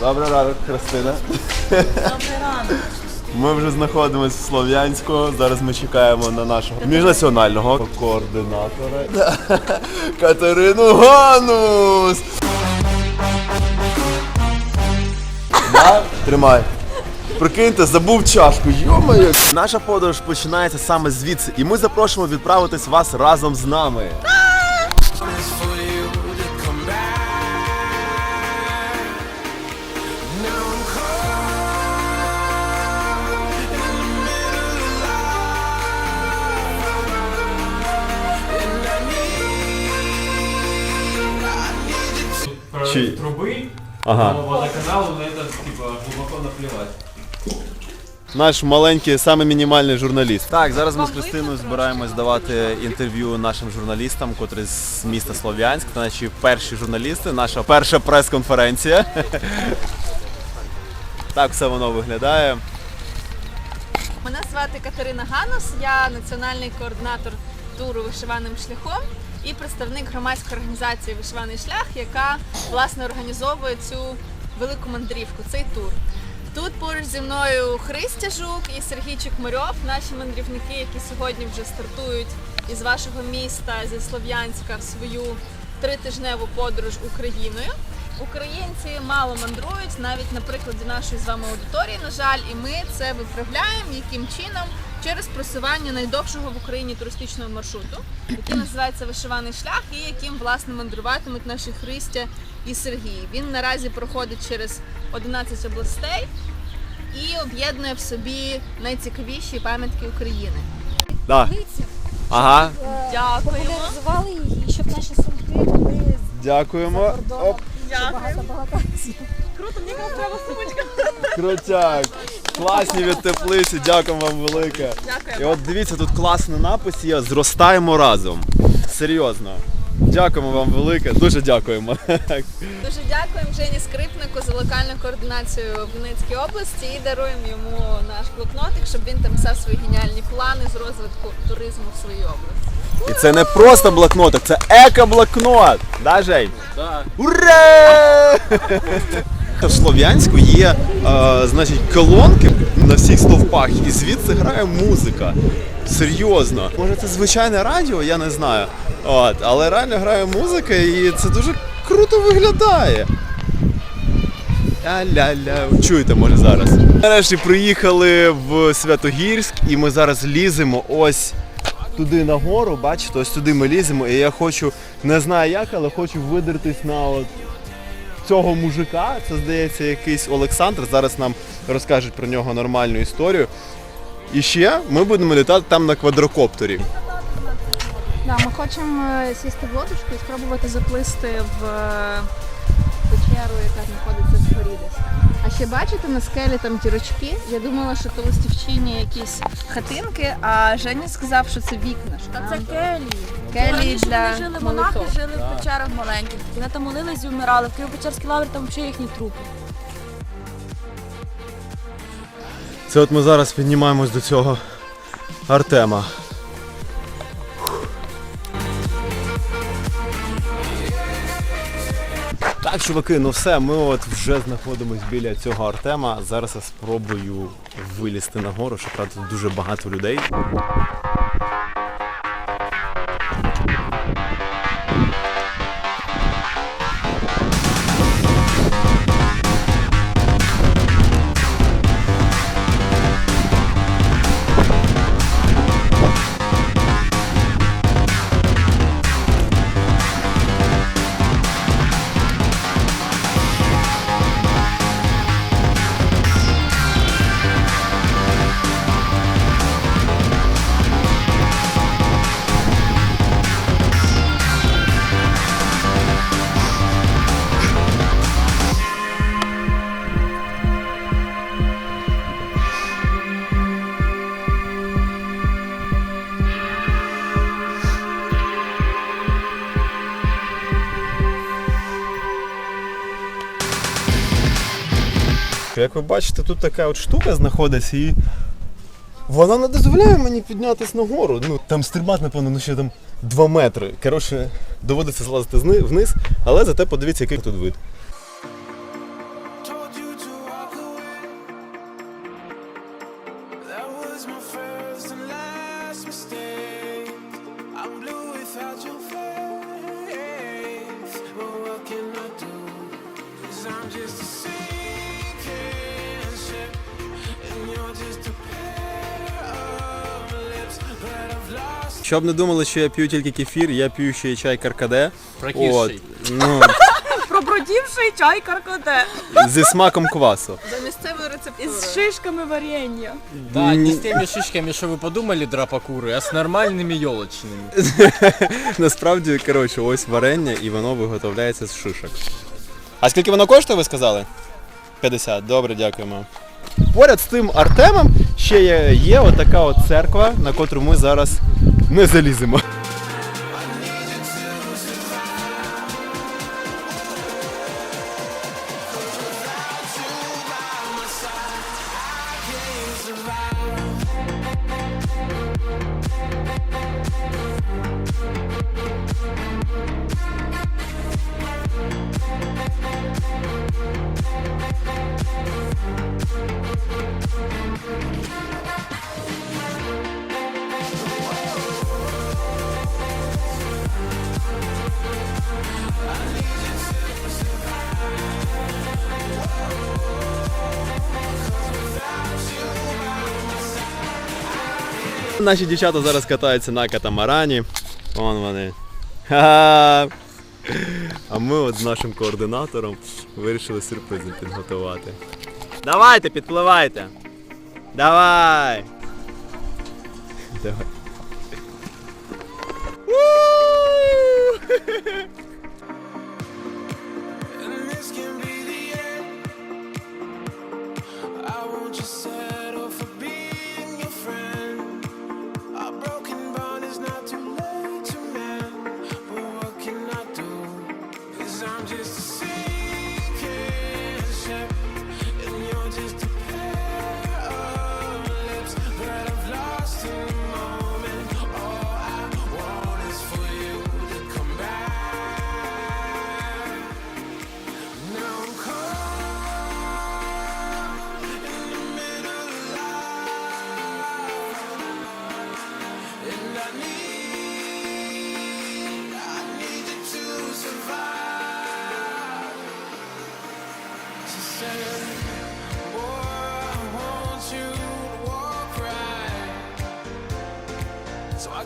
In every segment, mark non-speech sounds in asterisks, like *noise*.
Добрий ранок, Христина. Добрий ранок. Ми вже знаходимося в Слов'янську. Зараз ми чекаємо на нашого міжнаціонального координатора *laughs* Катерину Ганус. Да? Тримай. Прикиньте, забув чашку. Йомаю. Наша подорож починається саме звідси, і ми запрошуємо відправитись вас разом з нами. Про Чи- трубы, Ага. но водоканалу на это типа глубоко наплевать. Наш маленький, саме мінімальний журналіст. Так, зараз ми з Христиною збираємось давати інтерв'ю нашим журналістам, котрі з міста Слов'янськ. Це наші перші журналісти, наша перша прес-конференція. *laughs* Так все воно виглядає. Мене звати Катерина Ганус, я національний координатор туру вишиваним шляхом і представник громадської організації Вишиваний шлях, яка власне організовує цю велику мандрівку, цей тур. Тут поруч зі мною Христя Жук і Сергій Чекмарьов, наші мандрівники, які сьогодні вже стартують із вашого міста зі Слов'янська в свою тритижневу подорож Україною. Українці мало мандрують, навіть на прикладі нашої з вами аудиторії, на жаль, і ми це виправляємо яким чином через просування найдовшого в Україні туристичного маршруту, який називається Вишиваний шлях, і яким власне мандруватимуть наші Христя і Сергій. Він наразі проходить через 11 областей і об'єднує в собі найцікавіші пам'ятки України. Да. Ага, Дякуємо. популяризували її, щоб наші сумки були дякуємо. Оп, багато багато. Круто, мені треба сумочка. крутяк. Класні від теплиці, дякуємо вам велике. Дякуємо. І от дивіться, тут класний напис є Зростаємо разом. Серйозно. Дякуємо вам велике, дуже дякуємо. Дуже дякуємо Жені Скрипнику за локальну координацію в Донецькій області і даруємо йому наш блокнотик, щоб він там писав свої геніальні плани з розвитку туризму в своїй області. І це не просто блокнотик, це еко-блокнот. Да, Жень? Да. Ура! В Слов'янську є е, значить, колонки на всіх стовпах, і звідси грає музика. Серйозно. Може це звичайне радіо, я не знаю. От, але реально грає музика і це дуже круто виглядає. Ля-ля-ля. Чуєте, може зараз. Нарешті приїхали в Святогірськ і ми зараз ліземо ось туди нагору, бачите, ось туди ми ліземо, і я хочу, не знаю як, але хочу видертись на от цього мужика. Це здається якийсь Олександр. Зараз нам розкажуть про нього нормальну історію. І ще ми будемо літати там на квадрокоптері. Да, ми хочемо е, сісти в лодочку і спробувати заплисти в е, печеру, яка знаходиться вгорі десь. А ще бачите на скелі там дірочки. Я думала, що то листівчині якісь хатинки, а Женя сказав, що це вікна. Що Та там це келії. Келії для вони жили монахи, молитов. жили в печерах маленьких. Вони там молились і вмирали. В Києво-Печерській лаврі там взагалі їхні трупи. Це от ми зараз піднімаємось до цього Артема. Так, чуваки, ну все, ми от вже знаходимось біля цього Артема. Зараз я спробую вилізти нагору, що правда тут дуже багато людей. Трошки, як ви бачите, тут така от штука знаходиться і вона не дозволяє мені піднятися нагору. Ну, Там стрибат, напевно, ну ще там 2 метри. Коротше, доводиться злазити вниз, але зате подивіться, який тут вид. I'm just a Щоб не думали, що я п'ю тільки кефір, я п'ю ще й чай каркаде. Прокисший. ну, *laughs* Пробродівший чай каркоте зі смаком квасу. За місцевою рецептурою. із шишками варення. Да, Ні. не с теми шишками, что вы подумали, драпакуры, а с нормальными елочными. *laughs* Насправді, коротше, ось варення і воно виготовляється з шишок. А скільки воно коштує, ви сказали? 50. Добре, дякуємо. Поряд з тим Артемом ще є, є отака от церква, на котру ми зараз не заліземо. Наші дівчата зараз катаються на катамарані. Вон вони. Ха-ха. А ми от з нашим координатором вирішили сюрприз їм підготувати. Давайте, підпливайте. Давай. Давай.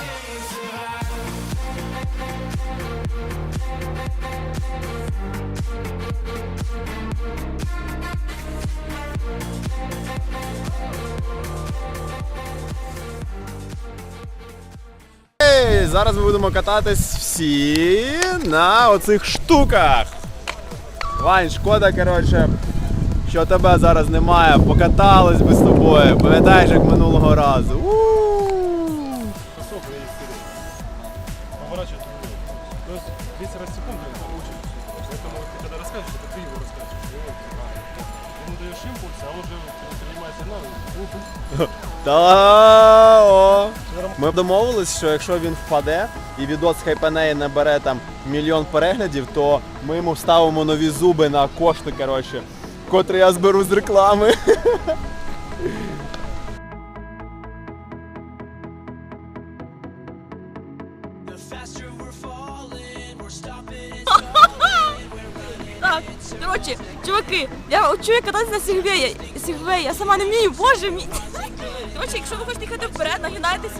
can give you one more chance." You're only living in your damn head. Without you by my side, I can't survive. Ей, зараз ми будемо кататись всі на оцих штуках. Вань, шкода, коротше, що тебе зараз немає. Покатались би з тобою. Пам'ятаєш, як минулого разу. Та о. Ми домовились, що якщо він впаде і відос хайпанеї набере там мільйон переглядів, то ми йому вставимо нові зуби на кошти, коротше, котрі я зберу з реклами. *laughs* чуваки, я чую кататися на сігвеї. Сігвеї, я сама не вмію, боже мій. Коротше, якщо ви хочете їхати вперед, нагинайтесь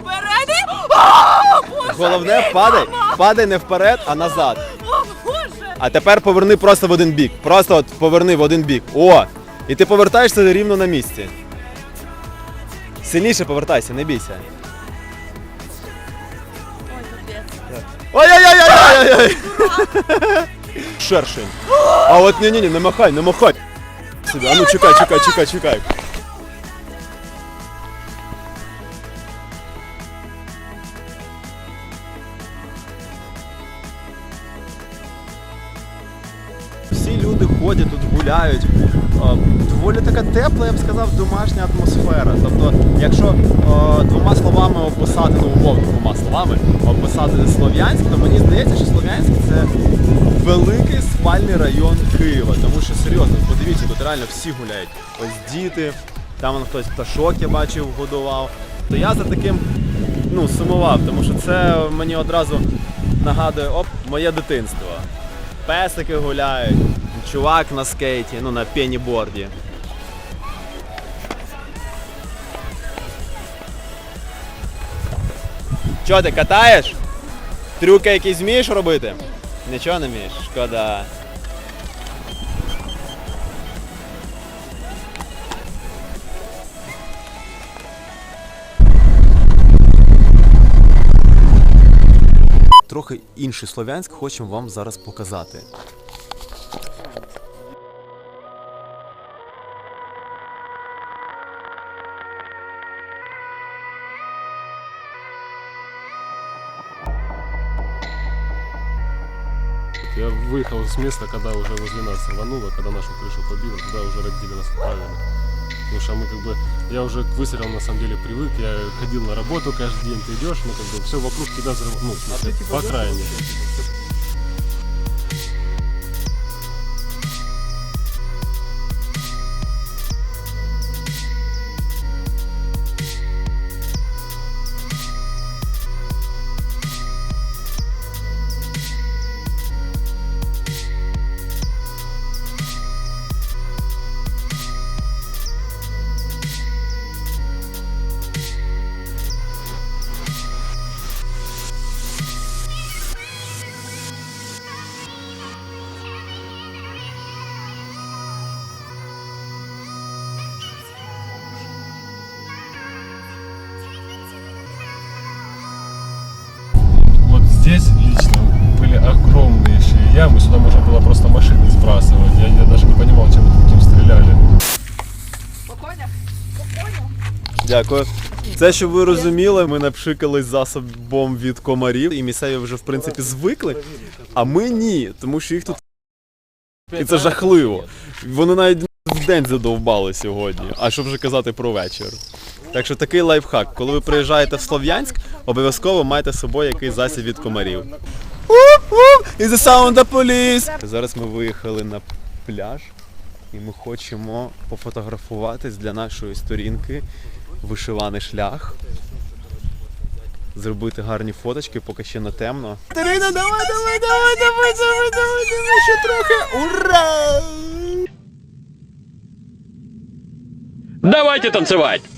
вперед. і- О, Боже! Головне, падай, падай не вперед, а назад. О, Боже! А тепер поверни просто в один бік. Просто от поверни в один бік. О! І ти повертаєшся рівно на місці. Сильніше повертайся, не бійся. Ой, капець. Ой-ой-ой-ой-ой-ой! Шершень. А от ні-ні-ні, не махай, не махай. Сюди, а ну чекай, чекай, чекай, чекай. Всі люди ходять тут гуляють. Е, доволі така тепла, я б сказав, домашня атмосфера. Тобто, якщо е, двома словами описати, ну умовно двома словами описати Слов'янськ, то мені здається, що Слов'янськ це великий спальний район Києва. Тому що серйозно, подивіться, тут реально всі гуляють. Ось діти, там хтось пташок я бачив, годував. То я за таким ну, сумував, тому що це мені одразу нагадує оп, моє дитинство. Песики гуляють, чувак на скейті, ну на пеніборді. Чо ти катаєш? Трюки якісь вмієш робити? Нічого не вмієш? Шкода. Трохи інший Слов'янськ хочемо вам зараз показати. Я выехал с места, когда уже возле нас рвануло, когда нашу крышу побило, туда уже родители нас отправили. Потому что мы как бы, я уже к выстрелам на самом деле привык, я ходил на работу каждый день, ты идешь, ну как бы все вокруг тебя взрыв... ну, в смысле, по окраине. здесь лично были огромнейшие ямы, сюда можно было просто машины сбрасывать. Я, я даже не понимал, чем это таким стреляли. Дякую. Це, щоб ви розуміли, ми напшикались засобом від комарів, і місцеві вже в принципі звикли, а ми ні, тому що їх тут і це жахливо. Вони навіть в день задовбали сьогодні, а що вже казати про вечір. Так що такий лайфхак. Коли ви приїжджаєте в Слов'янськ, обов'язково майте з собою якийсь засіб від комарів. І the sound! Зараз ми виїхали на пляж і ми хочемо пофотографуватись для нашої сторінки вишиваний шлях. Зробити гарні фоточки, поки ще не темно. Катерина, давай, давай, давай, давай, давай, давай, давай, ще трохи. Ура! Давайте танцевать!